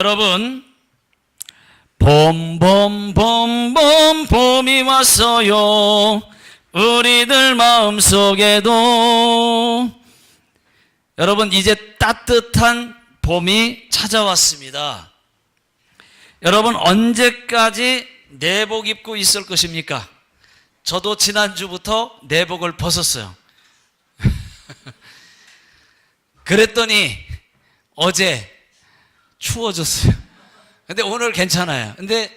여러분, 봄, 봄, 봄, 봄, 봄이 왔어요. 우리들 마음 속에도. 여러분, 이제 따뜻한 봄이 찾아왔습니다. 여러분, 언제까지 내복 입고 있을 것입니까? 저도 지난주부터 내복을 벗었어요. 그랬더니 어제 추워졌어요. 근데 오늘 괜찮아요. 근데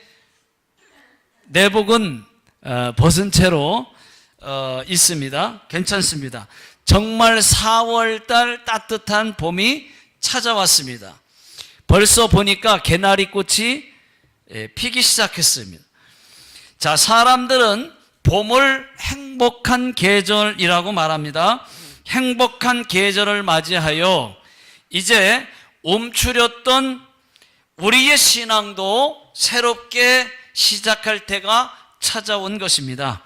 내복은 어, 벗은 채로 어, 있습니다. 괜찮습니다. 정말 4월달 따뜻한 봄이 찾아왔습니다. 벌써 보니까 개나리 꽃이 예, 피기 시작했습니다. 자, 사람들은 봄을 행복한 계절이라고 말합니다. 행복한 계절을 맞이하여 이제 움츠렸던 우리의 신앙도 새롭게 시작할 때가 찾아온 것입니다.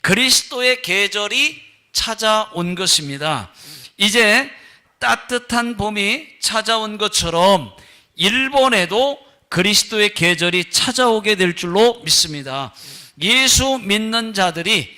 그리스도의 계절이 찾아온 것입니다. 이제 따뜻한 봄이 찾아온 것처럼 일본에도 그리스도의 계절이 찾아오게 될 줄로 믿습니다. 예수 믿는 자들이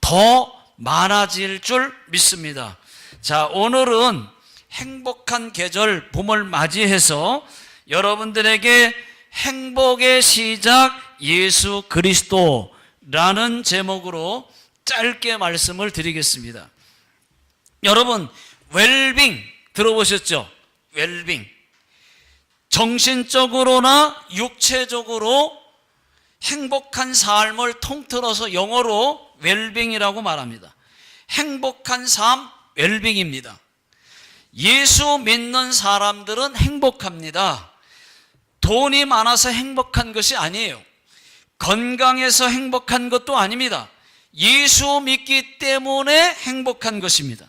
더 많아질 줄 믿습니다. 자, 오늘은 행복한 계절 봄을 맞이해서 여러분들에게 행복의 시작 예수 그리스도라는 제목으로 짧게 말씀을 드리겠습니다. 여러분, 웰빙 들어보셨죠? 웰빙. 정신적으로나 육체적으로 행복한 삶을 통틀어서 영어로 웰빙이라고 말합니다. 행복한 삶, 웰빙입니다. 예수 믿는 사람들은 행복합니다. 돈이 많아서 행복한 것이 아니에요. 건강해서 행복한 것도 아닙니다. 예수 믿기 때문에 행복한 것입니다.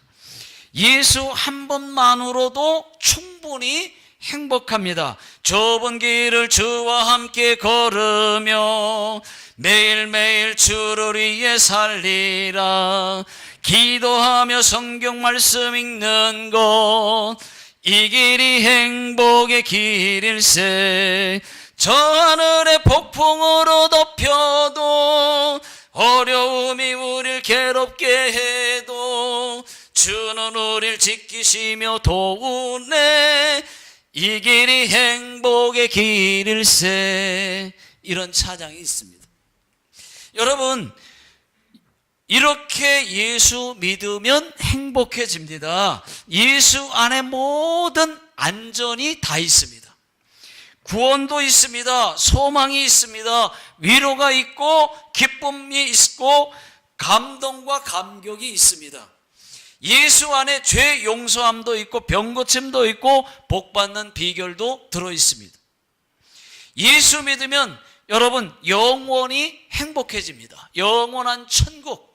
예수 한 번만으로도 충분히 행복합니다. 좁은 길을 주와 함께 걸으며 매일매일 주를 위해 살리라. 기도하며 성경 말씀 읽는 것. 이 길이 행복의 길일세. 저 하늘의 폭풍으로 덮여도 어려움이 우릴 괴롭게 해도 주는 우릴 지키시며 도우네. 이 길이 행복의 길일세. 이런 차장이 있습니다. 여러분, 이렇게 예수 믿으면 행복해집니다. 예수 안에 모든 안전이 다 있습니다. 구원도 있습니다. 소망이 있습니다. 위로가 있고, 기쁨이 있고, 감동과 감격이 있습니다. 예수 안에 죄 용서함도 있고, 병 고침도 있고, 복 받는 비결도 들어 있습니다. 예수 믿으면 여러분 영원히 행복해집니다. 영원한 천국.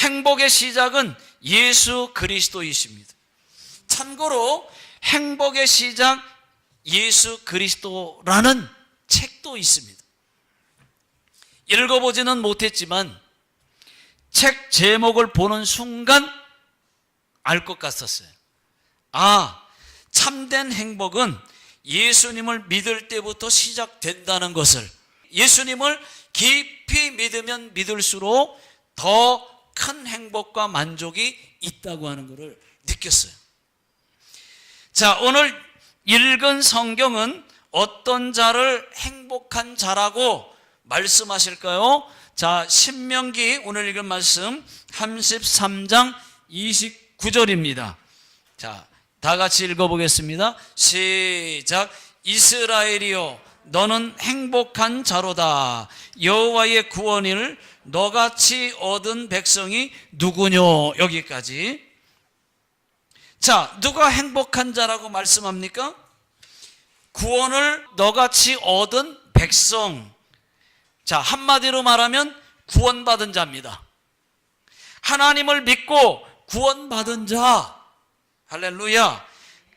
행복의 시작은 예수 그리스도이십니다. 참고로 행복의 시작 예수 그리스도라는 책도 있습니다. 읽어보지는 못했지만 책 제목을 보는 순간 알 것 같았어요. 아, 참된 행복은 예수님을 믿을 때부터 시작된다는 것을 예수님을 깊이 믿으면 믿을수록 더 큰 행복과 만족이 있다고 하는 것을 느꼈어요. 자, 오늘 읽은 성경은 어떤 자를 행복한 자라고 말씀하실까요? 자, 신명기 오늘 읽은 말씀 33장 29절입니다. 자, 다 같이 읽어보겠습니다. 시작. 이스라엘이여, 너는 행복한 자로다. 여호와의 구원을 너같이 얻은 백성이 누구뇨? 여기까지. 자, 누가 행복한 자라고 말씀합니까? 구원을 너같이 얻은 백성. 자, 한마디로 말하면 구원받은 자입니다. 하나님을 믿고 구원받은 자. 할렐루야.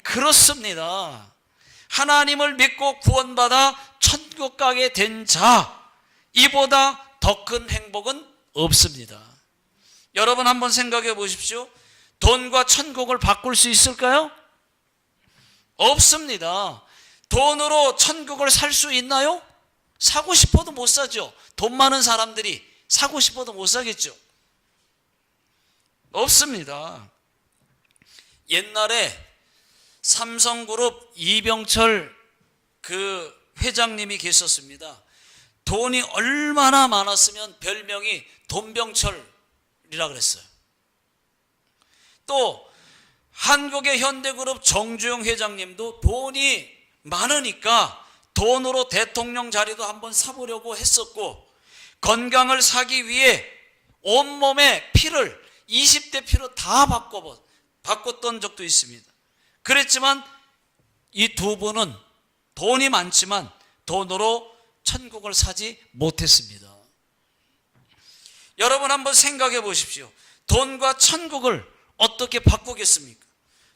그렇습니다. 하나님을 믿고 구원받아 천국 가게 된 자. 이보다 더 큰 행복은 없습니다. 여러분 한번 생각해 보십시오. 돈과 천국을 바꿀 수 있을까요? 없습니다. 돈으로 천국을 살 수 있나요? 사고 싶어도 못 사죠. 돈 많은 사람들이 사고 싶어도 못 사겠죠. 없습니다. 옛날에 삼성그룹 이병철 그 회장님이 계셨습니다. 돈이 얼마나 많았으면 별명이 돈병철이라 그랬어요. 또 한국의 현대그룹 정주영 회장님도 돈이 많으니까 돈으로 대통령 자리도 한번 사보려고 했었고 건강을 사기 위해 온몸에 피를 20대 피로 다 바꿔 바꿨던 적도 있습니다. 그랬지만 이 두 분은 돈이 많지만 돈으로 천국을 사지 못했습니다. 여러분 한번 생각해 보십시오. 돈과 천국을 어떻게 바꾸겠습니까?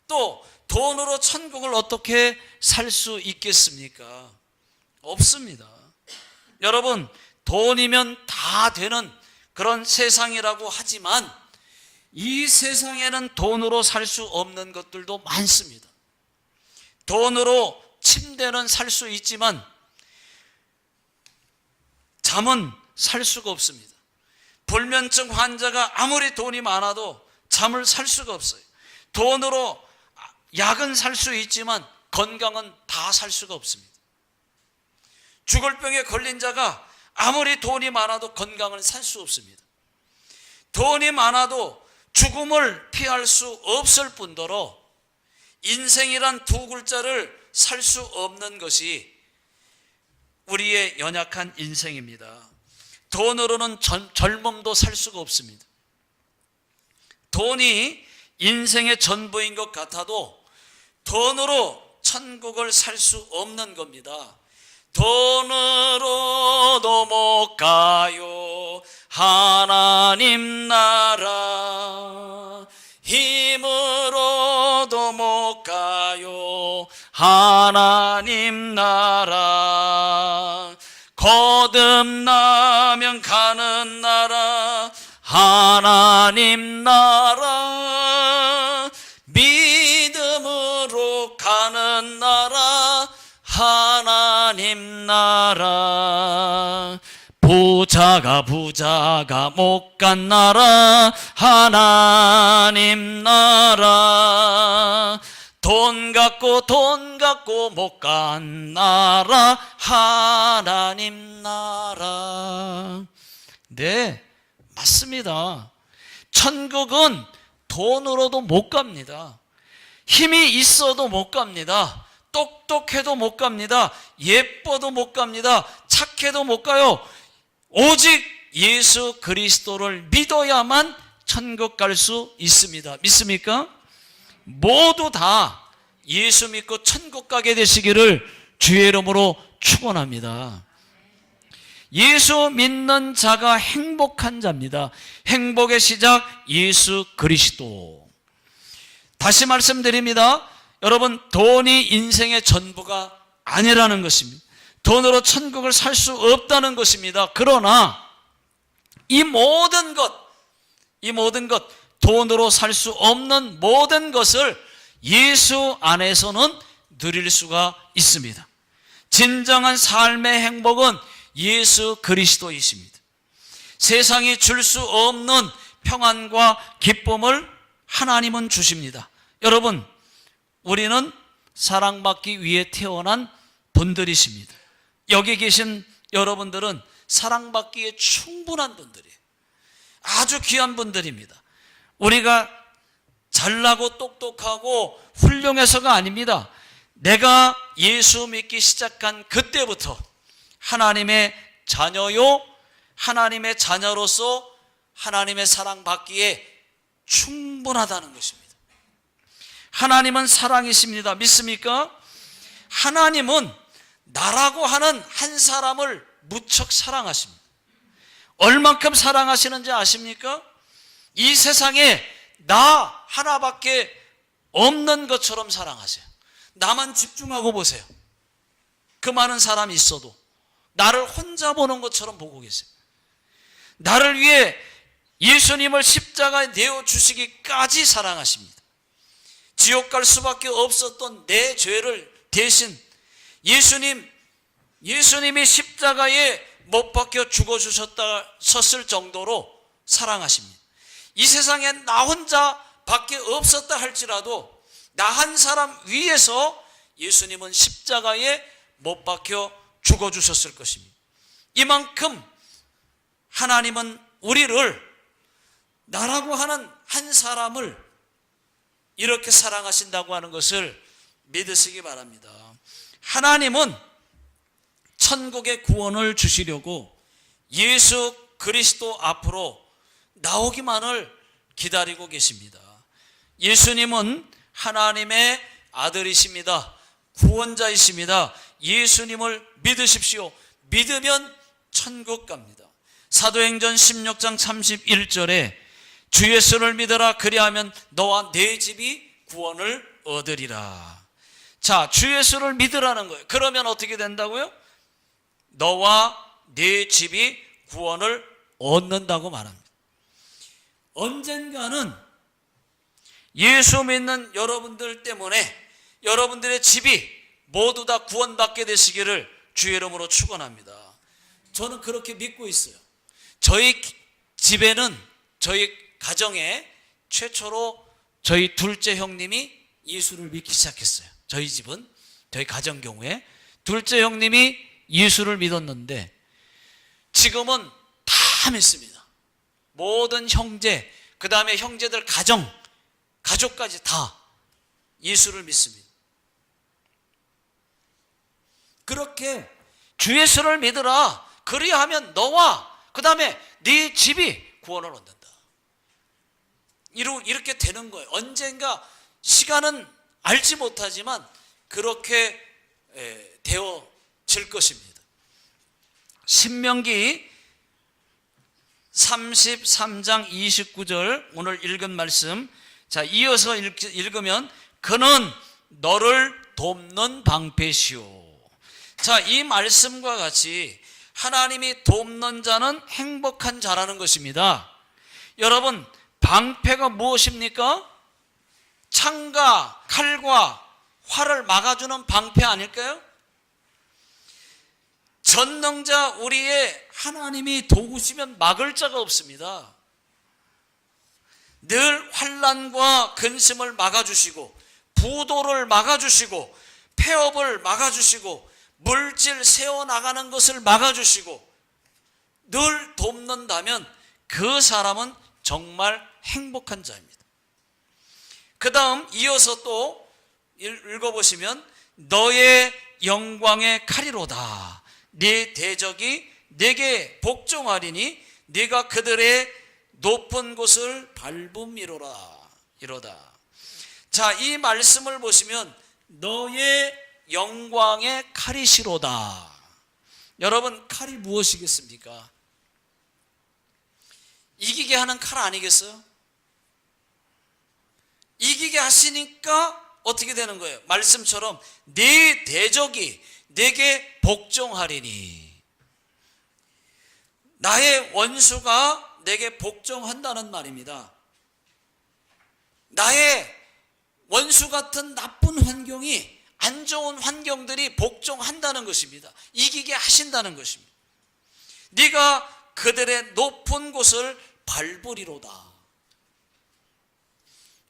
또 돈으로 천국을 어떻게 살 수 있겠습니까? 없습니다. 여러분, 돈이면 다 되는 그런 세상이라고 하지만 이 세상에는 돈으로 살 수 없는 것들도 많습니다. 돈으로 침대는 살 수 있지만 잠은 살 수가 없습니다. 불면증 환자가 아무리 돈이 많아도 잠을 살 수가 없어요. 돈으로 약은 살 수 있지만 건강은 다 살 수가 없습니다. 죽을 병에 걸린 자가 아무리 돈이 많아도 건강을 살 수 없습니다. 돈이 많아도 죽음을 피할 수 없을 뿐더러 인생이란 두 글자를 살 수 없는 것이 우리의 연약한 인생입니다. 돈으로는 전- 젊음도 살 수가 없습니다. 돈이 인생의 전부인 것 같아도 돈으로 천국을 살 수 없는 겁니다. 돈으로도 못 가요. 하나님 나라. 힘으로도 못 가요. 하나님 나라. 거듭나면 가는 나라. 하나님 나라. 믿음으로 가는 나라. 하나님 나라. 부자가 부자가 못 간 나라 하나님 나라. 돈 갖고 돈 갖고 못 간 나라 하나님 나라. 네 맞습니다. 천국은 돈으로도 못 갑니다. 힘이 있어도 못 갑니다. 똑똑해도 못 갑니다. 예뻐도 못 갑니다. 착해도 못 가요 오직 예수 그리스도를 믿어야만 천국 갈 수 있습니다. 믿습니까? 모두 다 예수 믿고 천국 가게 되시기를 주의 이름으로 축원합니다. 예수 믿는 자가 행복한 자입니다. 행복의 시작 예수 그리스도. 다시 말씀드립니다. 여러분 돈이 인생의 전부가 아니라는 것입니다. 돈으로 천국을 살 수 없다는 것입니다. 그러나 이 모든 것, 이 모든 것, 돈으로 살 수 없는 모든 것을 예수 안에서는 누릴 수가 있습니다. 진정한 삶의 행복은 예수 그리스도이십니다. 세상이 줄 수 없는 평안과 기쁨을 하나님은 주십니다. 여러분, 우리는 사랑받기 위해 태어난 분들이십니다. 여기 계신 여러분들은 사랑받기에 충분한 분들이에요. 아주 귀한 분들입니다. 우리가 잘나고 똑똑하고 훌륭해서가 아닙니다. 내가 예수 믿기 시작한 그때부터 하나님의 자녀요, 하나님의 자녀로서 하나님의 사랑받기에 충분하다는 것입니다. 하나님은 사랑이십니다. 믿습니까? 하나님은 나라고 하는 한 사람을 무척 사랑하십니다. 얼만큼 사랑하시는지 아십니까? 이 세상에 나 하나밖에 없는 것처럼 사랑하세요. 나만 집중하고 보세요. 그 많은 사람이 있어도 나를 혼자 보는 것처럼 보고 계세요. 나를 위해 예수님을 십자가에 내어 주시기까지 사랑하십니다. 지옥 갈 수밖에 없었던 내 죄를 대신 예수님 예수님이 십자가에 못 박혀 죽어 주셨을 정도로 사랑하십니다. 이 세상에 나 혼자 밖에 없었다 할지라도 나 한 사람 위해서 예수님은 십자가에 못 박혀 죽어 주셨을 것입니다. 이만큼 하나님은 우리를 나라고 하는 한 사람을 이렇게 사랑하신다고 하는 것을 믿으시기 바랍니다. 하나님은 천국의 구원을 주시려고 예수 그리스도 앞으로 나오기만을 기다리고 계십니다. 예수님은 하나님의 아들이십니다. 구원자이십니다. 예수님을 믿으십시오. 믿으면 천국 갑니다. 사도행전 16장 31절에 주 예수를 믿어라 그리하면 너와 내 집이 구원을 얻으리라. 자, 주 예수를 믿으라는 거예요. 그러면 어떻게 된다고요? 너와 네 집이 구원을 얻는다고 말합니다. 언젠가는 예수 믿는 여러분들 때문에 여러분들의 집이 모두 다 구원받게 되시기를 주의 이름으로 축원합니다. 저는 그렇게 믿고 있어요. 저희 집에는 저희 가정에 최초로 저희 둘째 형님이 예수를 믿기 시작했어요. 저희 집은 저희 가정 경우에 둘째 형님이 예수를 믿었는데 지금은 다 믿습니다. 모든 형제, 그 다음에 형제들 가정, 가족까지 다 예수를 믿습니다. 그렇게 주 예수를 믿으라. 그리하면 너와 그 다음에 네 집이 구원을 얻는다. 이렇게 되는 거예요. 언젠가 시간은 알지 못하지만 그렇게 되어질 것입니다. 신명기 33장 29절 오늘 읽은 말씀 자 이어서 읽으면 그는 너를 돕는 방패시오. 자, 이 말씀과 같이 하나님이 돕는 자는 행복한 자라는 것입니다. 여러분, 방패가 무엇입니까? 창과 칼과 활을 막아주는 방패 아닐까요? 전능자 우리의 하나님이 도우시면 막을 자가 없습니다. 늘 환란과 근심을 막아주시고 부도를 막아주시고 폐업을 막아주시고 물질 세워나가는 것을 막아주시고 늘 돕는다면 그 사람은 정말 행복한 자입니다. 그 다음 이어서 또 읽어보시면 너의 영광의 칼이로다. 네 대적이 내게 복종하리니 네가 그들의 높은 곳을 밟음이로라. 이로다. 자, 이 말씀을 보시면 너의 영광의 칼이시로다. 여러분, 칼이 무엇이겠습니까? 이기게 하는 칼 아니겠어요? 이기게 하시니까 어떻게 되는 거예요? 말씀처럼 네 대적이 내게 복종하리니 나의 원수가 내게 복종한다는 말입니다. 나의 원수 같은 나쁜 환경이 안 좋은 환경들이 복종한다는 것입니다. 이기게 하신다는 것입니다. 네가 그들의 높은 곳을 밟으리로다.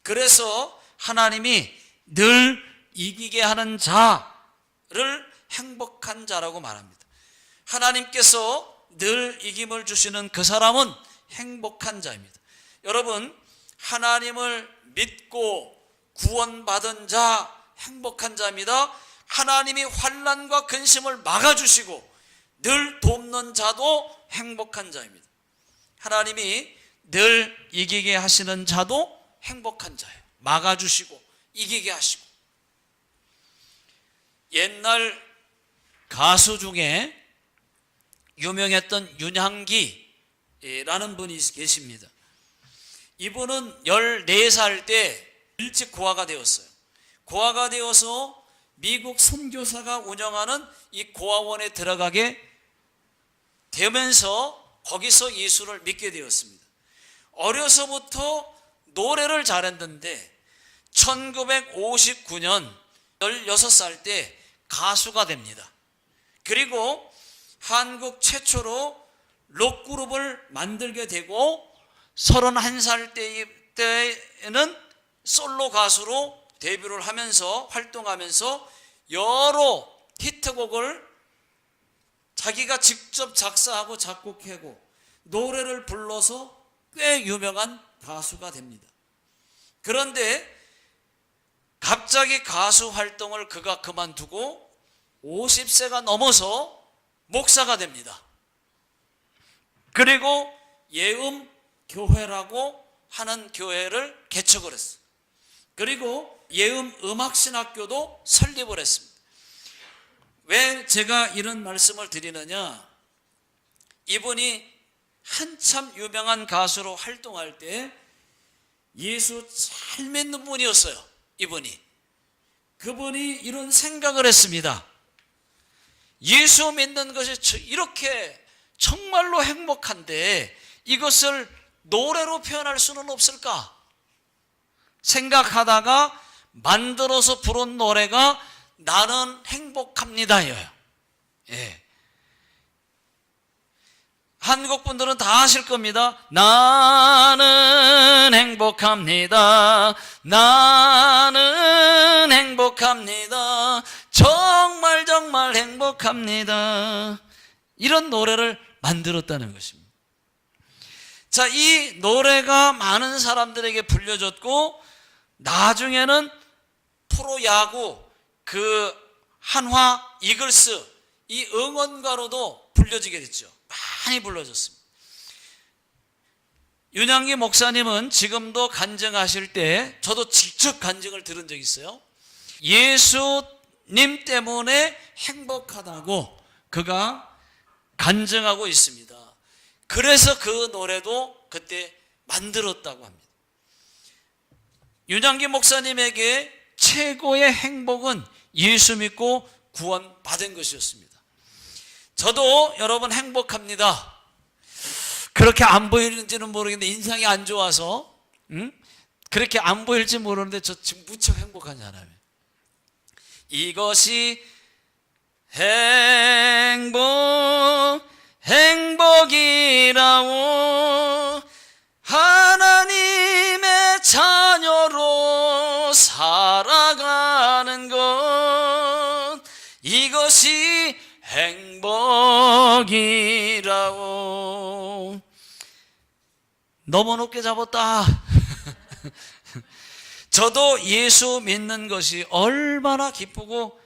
그래서 하나님이 늘 이기게 하는 자를 행복한 자라고 말합니다. 하나님께서 늘 이김을 주시는 그 사람은 행복한 자입니다. 여러분, 하나님을 믿고 구원받은 자, 행복한 자입니다. 하나님이 환란과 근심을 막아주시고 늘 돕는 자도 행복한 자입니다. 하나님이 늘 이기게 하시는 자도 행복한 자예요. 막아주시고 이기게 하시고 옛날 가수 중에 유명했던 윤향기라는 분이 계십니다. 이분은 14살 때 일찍 고아가 되었어요. 고아가 되어서 미국 선교사가 운영하는 이 고아원에 들어가게 되면서 거기서 예수를 믿게 되었습니다. 어려서부터 노래를 잘했는데 1959년 16살 때 가수가 됩니다. 그리고 한국 최초로 록그룹을 만들게 되고 31살 때에는 솔로 가수로 데뷔를 하면서 활동하면서 여러 히트곡을 자기가 직접 작사하고 작곡하고 노래를 불러서 꽤 유명한 가수가 됩니다. 그런데 갑자기 가수 활동을 그가 그만두고 50세가 넘어서 목사가 됩니다. 그리고 예음 교회라고 하는 교회를 개척을 했어요. 그리고 예음 음악신학교도 설립을 했습니다. 왜 제가 이런 말씀을 드리느냐? 이분이 한참 유명한 가수로 활동할 때 예수 잘 믿는 분이었어요. 이분이. 그분이 이런 생각을 했습니다. 예수 믿는 것이 저- 이렇게 정말로 행복한데 이것을 노래로 표현할 수는 없을까? 생각하다가 만들어서 부른 노래가 나는 행복합니다예요. 예. 한국 분들은 다 아실 겁니다. 나는 행복합니다. 나는 행복합니다. 정말 정말 행복합니다. 이런 노래를 만들었다는 것입니다. 자, 이 노래가 많은 사람들에게 불려졌고 나중에는 프로야구 그 한화 이글스 이 응원가로도 불려지게 됐죠. 많이 불러졌습니다. 윤양기 목사님은 지금도 간증하실 때 저도 직접 간증을 들은 적이 있어요. 예수님 때문에 행복하다고 그가 간증하고 있습니다. 그래서 그 노래도 그때 만들었다고 합니다. 윤양기 목사님에게 최고의 행복은 예수 믿고 구원 받은 것이었습니다. 저도 여러분 행복합니다. 그렇게 안 보이는지는 모르겠는데 인상이 안 좋아서 응? 그렇게 안 보일지 모르는데 저 지금 무척 행복한 사람이에요. 이것이 행복 행복이라고 하나님의 자녀로 살아가는 것 이것이 행복이라고 너무 높게 잡았다 저도 예수 믿는 것이 얼마나 기쁘고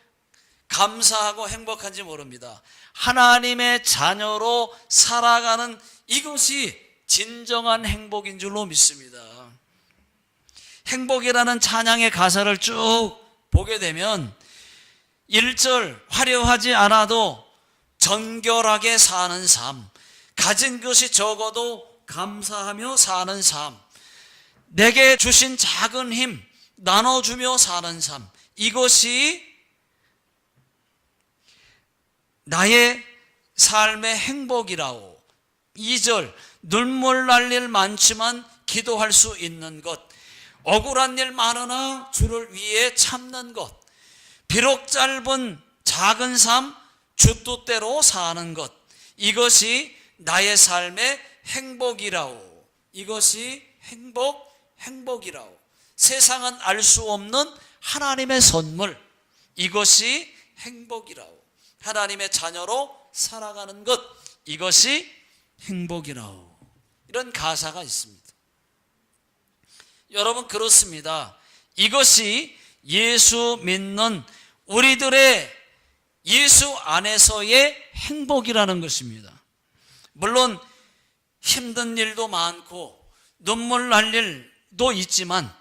감사하고 행복한지 모릅니다. 하나님의 자녀로 살아가는 이것이 진정한 행복인 줄로 믿습니다. 행복이라는 찬양의 가사를 쭉 보게 되면 1절 화려하지 않아도 정결하게 사는 삶, 가진 것이 적어도 감사하며 사는 삶, 내게 주신 작은 힘 나눠주며 사는 삶, 이것이 나의 삶의 행복이라오. 2절 눈물 날 일 많지만 기도할 수 있는 것. 억울한 일 많으나 주를 위해 참는 것. 비록 짧은 작은 삶주 뜻대로 사는 것. 이것이 나의 삶의 행복이라오. 이것이 행복, 행복이라오. 세상은 알 수 없는 하나님의 선물. 이것이 행복이라오. 하나님의 자녀로 살아가는 것 이것이 행복이라오. 이런 가사가 있습니다. 여러분 그렇습니다. 이것이 예수 믿는 우리들의 예수 안에서의 행복이라는 것입니다. 물론 힘든 일도 많고 눈물 날 일도 있지만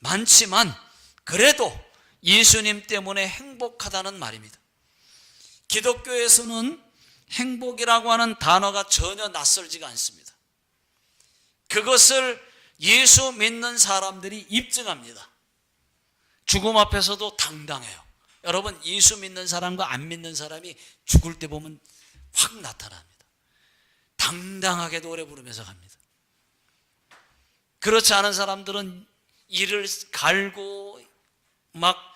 많지만 그래도 예수님 때문에 행복하다는 말입니다. 기독교에서는 행복이라고 하는 단어가 전혀 낯설지가 않습니다. 그것을 예수 믿는 사람들이 입증합니다. 죽음 앞에서도 당당해요. 여러분, 예수 믿는 사람과 안 믿는 사람이 죽을 때 보면 확 나타납니다. 당당하게 노래 부르면서 갑니다. 그렇지 않은 사람들은 이를 갈고 막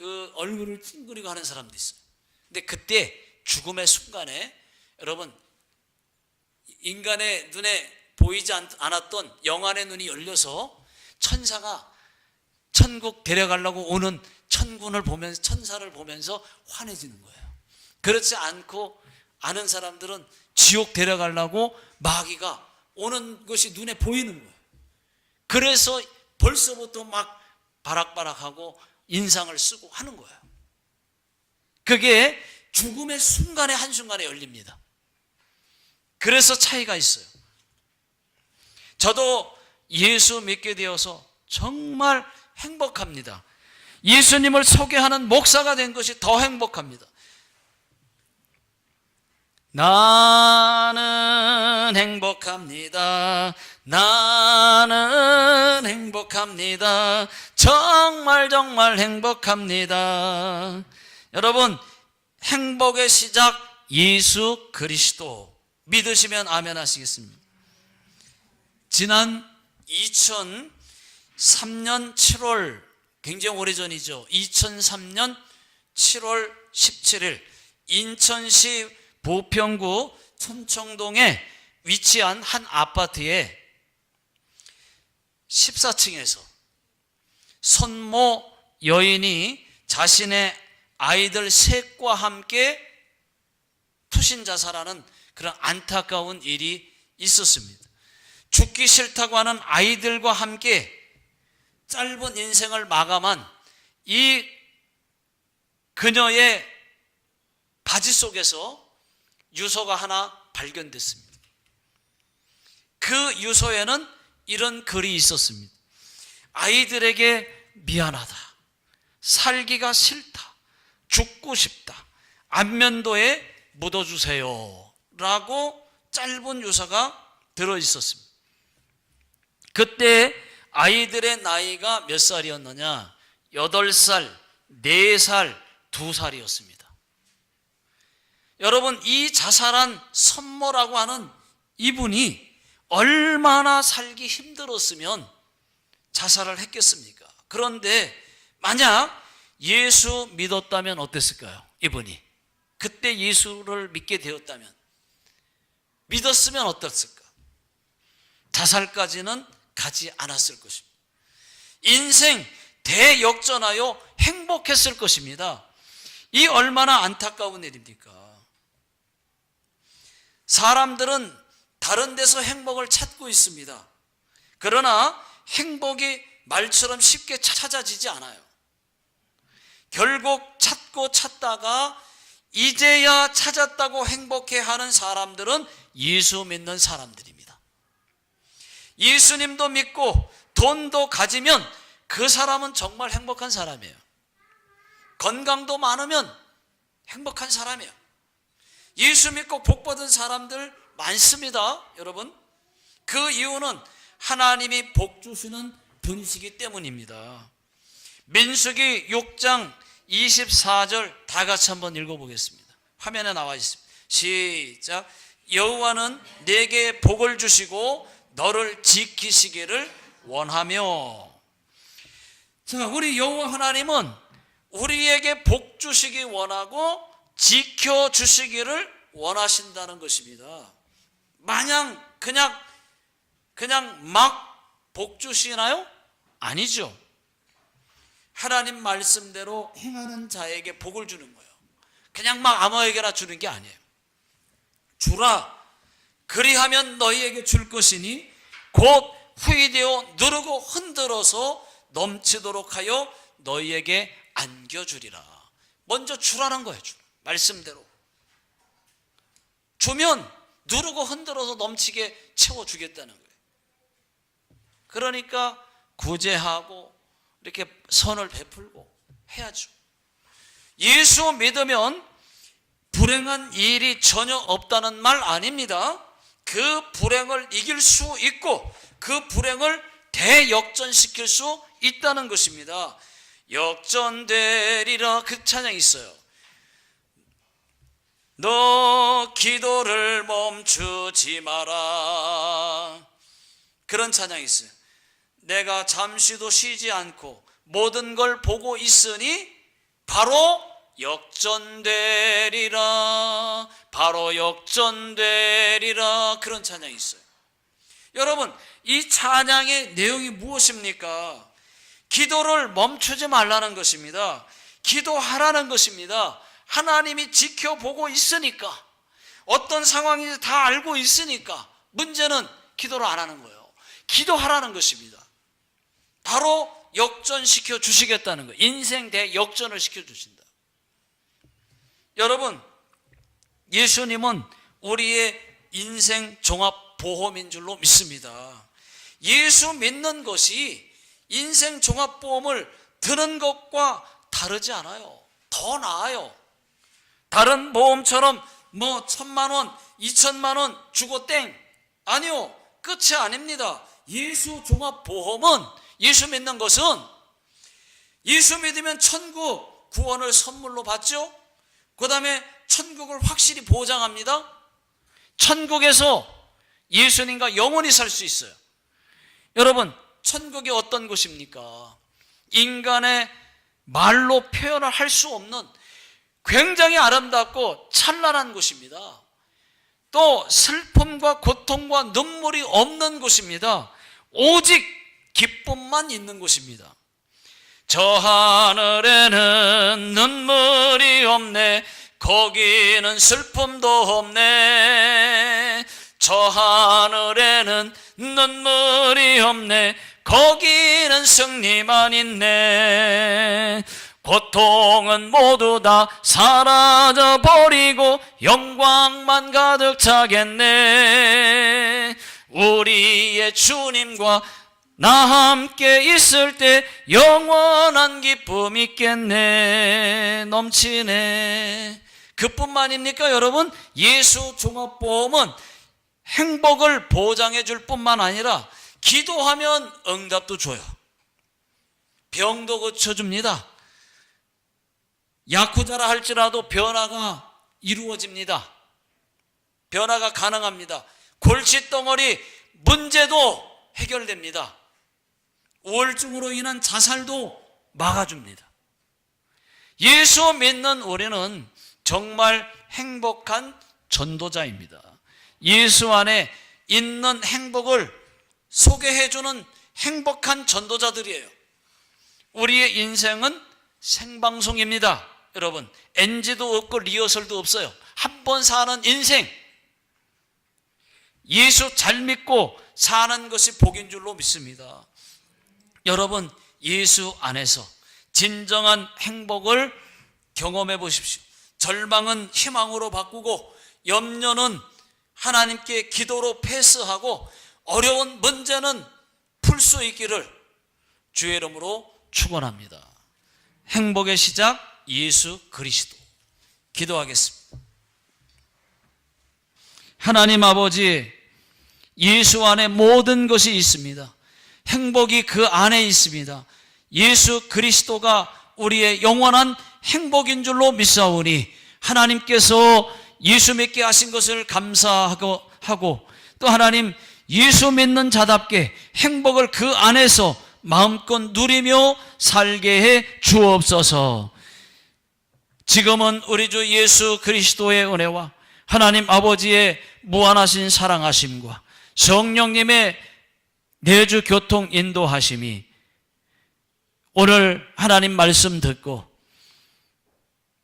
그 얼굴을 찡그리고 하는 사람도 있어요. 근데 그때 죽음의 순간에 여러분 인간의 눈에 보이지 않- 않았던 영안의 눈이 열려서 천사가 천국 데려가려고 오는 천군을 보면서 천사를 보면서 환해지는 거예요. 그렇지 않고 아는 사람들은 지옥 데려가려고 마귀가 오는 것이 눈에 보이는 거예요. 그래서 벌써부터 막 바락바락하고 인상을 쓰고 하는 거예요. 그게 죽음의 순간에 한순간에 열립니다. 그래서 차이가 있어요. 저도 예수 믿게 되어서 정말 행복합니다. 예수님을 소개하는 목사가 된 것이 더 행복합니다. 나는 행복합니다. 나는 행복합니다. 정말 정말 행복합니다. 여러분, 행복의 시작 예수 그리스도 믿으시면 아멘 하시겠습니다. 지난 2003년 7월 굉장히 오래전이죠. 2003년 7월 17일 인천시 보평구 천청동에 위치한 한 아파트에 14층에서 선모 여인이 자신의 아이들 셋과 함께 투신 자살하는 그런 안타까운 일이 있었습니다. 죽기 싫다고 하는 아이들과 함께 짧은 인생을 마감한 이 그녀의 바지 속에서 유서가 하나 발견됐습니다. 그 유서에는 이런 글이 있었습니다. 아이들에게 미안하다. 살기가 싫다. 죽고 싶다. 안면도에 묻어주세요. 라고 짧은 유서가 들어 있었습니다. 그때 아이들의 나이가 몇 살이었느냐? 8살, 4살, 2살이었습니다. 여러분, 이 자살한 선모라고 하는 이분이 얼마나 살기 힘들었으면 자살을 했겠습니까? 그런데 만약 예수 믿었다면 어땠을까요? 이분이. 그때 예수를 믿게 되었다면. 믿었으면 어땠을까? 자살까지는 가지 않았을 것입니다. 인생 대역전하여 행복했을 것입니다. 이 얼마나 안타까운 일입니까? 사람들은 다른 데서 행복을 찾고 있습니다. 그러나 행복이 말처럼 쉽게 찾아지지 않아요. 결국 찾고 찾다가 이제야 찾았다고 행복해 하는 사람들은 예수 믿는 사람들입니다. 예수님도 믿고 돈도 가지면 그 사람은 정말 행복한 사람이에요. 건강도 많으면 행복한 사람이에요. 예수 믿고 복 받은 사람들 많습니다, 여러분. 그 이유는 하나님이 복 주시는 분이시기 때문입니다. 민수기 6장 24절 다 같이 한번 읽어보겠습니다. 화면에 나와 있습니다. 시작. 여호와는 내게 복을 주시고 너를 지키시기를 원하며. 자, 우리 여호와 하나님은 우리에게 복 주시기 원하고 지켜 주시기를 원하신다는 것입니다. 마냥 그냥 그냥 막 복 주시나요? 아니죠. 하나님 말씀대로 행하는 자에게 복을 주는 거예요. 그냥 막 아무에게나 주는 게 아니에요. 주라 그리하면 너희에게 줄 것이니 곧 후이되어 누르고 흔들어서 넘치도록 하여 너희에게 안겨주리라. 먼저 주라는 거예요. 주. 말씀대로. 주면 누르고 흔들어서 넘치게 채워주겠다는 거예요. 그러니까 구제하고 이렇게 선을 베풀고 해야죠. 예수 믿으면 불행한 일이 전혀 없다는 말 아닙니다. 그 불행을 이길 수 있고 그 불행을 대역전시킬 수 있다는 것입니다. 역전되리라 그 찬양이 있어요. 너 기도를 멈추지 마라. 그런 찬양이 있어요. 내가 잠시도 쉬지 않고 모든 걸 보고 있으니 바로 역전되리라. 바로 역전되리라. 그런 찬양이 있어요. 여러분 이 찬양의 내용이 무엇입니까? 기도를 멈추지 말라는 것입니다. 기도하라는 것입니다. 하나님이 지켜보고 있으니까 어떤 상황인지 다 알고 있으니까 문제는 기도를 안 하는 거예요. 기도하라는 것입니다. 바로 역전시켜 주시겠다는 거예요. 인생 대 역전을 시켜 주신다. 여러분, 예수님은 우리의 인생 종합 보험인 줄로 믿습니다. 예수 믿는 것이 인생 종합 보험을 드는 것과 다르지 않아요. 더 나아요. 다른 보험처럼 뭐 천만 원, 이천만 원 주고 땡. 아니요. 끝이 아닙니다. 예수 종합 보험은 예수 믿는 것은 예수 믿으면 천국 구원을 선물로 받죠. 그 다음에 천국을 확실히 보장합니다. 천국에서 예수님과 영원히 살 수 있어요. 여러분, 천국이 어떤 곳입니까? 인간의 말로 표현을 할 수 없는 굉장히 아름답고 찬란한 곳입니다. 또 슬픔과 고통과 눈물이 없는 곳입니다. 오직 기쁨만 있는 곳입니다. 저 하늘에는 눈물이 없네. 거기는 슬픔도 없네. 저 하늘에는 눈물이 없네. 거기는 승리만 있네. 고통은 모두 다 사라져 버리고 영광만 가득 차겠네. 우리의 주님과 나 함께 있을 때 영원한 기쁨 있겠네. 넘치네. 그뿐만입니까 여러분? 예수 종합보험은 행복을 보장해 줄 뿐만 아니라 기도하면 응답도 줘요. 병도 고쳐줍니다. 야쿠자라 할지라도 변화가 이루어집니다. 변화가 가능합니다. 골칫덩어리 문제도 해결됩니다 우울증으로 인한 자살도 막아줍니다. 예수 믿는 우리는 정말 행복한 전도자입니다. 예수 안에 있는 행복을 소개해주는 행복한 전도자들이에요. 우리의 인생은 생방송입니다. 여러분, NG도 없고 리허설도 없어요. 한 번 사는 인생. 예수 잘 믿고 사는 것이 복인 줄로 믿습니다. 여러분 예수 안에서 진정한 행복을 경험해 보십시오. 절망은 희망으로 바꾸고 염려는 하나님께 기도로 패스하고 어려운 문제는 풀 수 있기를 주의 이름으로 축원합니다. 행복의 시작 예수 그리스도. 기도하겠습니다. 하나님 아버지 예수 안에 모든 것이 있습니다. 행복이 그 안에 있습니다. 예수 그리스도가 우리의 영원한 행복인 줄로 믿사오니 하나님께서 예수 믿게 하신 것을 감사하고 하고 또 하나님 예수 믿는 자답게 행복을 그 안에서 마음껏 누리며 살게 해 주옵소서. 지금은 우리 주 예수 그리스도의 은혜와 하나님 아버지의 무한하신 사랑하심과 성령님의 내주 교통 인도하심이 오늘 하나님 말씀 듣고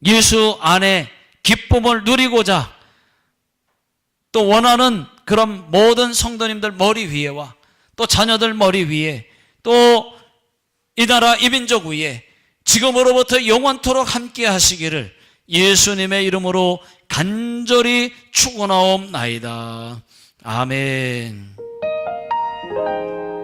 예수 안에 기쁨을 누리고자 또 원하는 그런 모든 성도님들 머리 위에와 또 자녀들 머리 위에 또 이 나라 이민족 위에 지금으로부터 영원토록 함께 하시기를 예수님의 이름으로 간절히 축원하옵나이다. 아멘.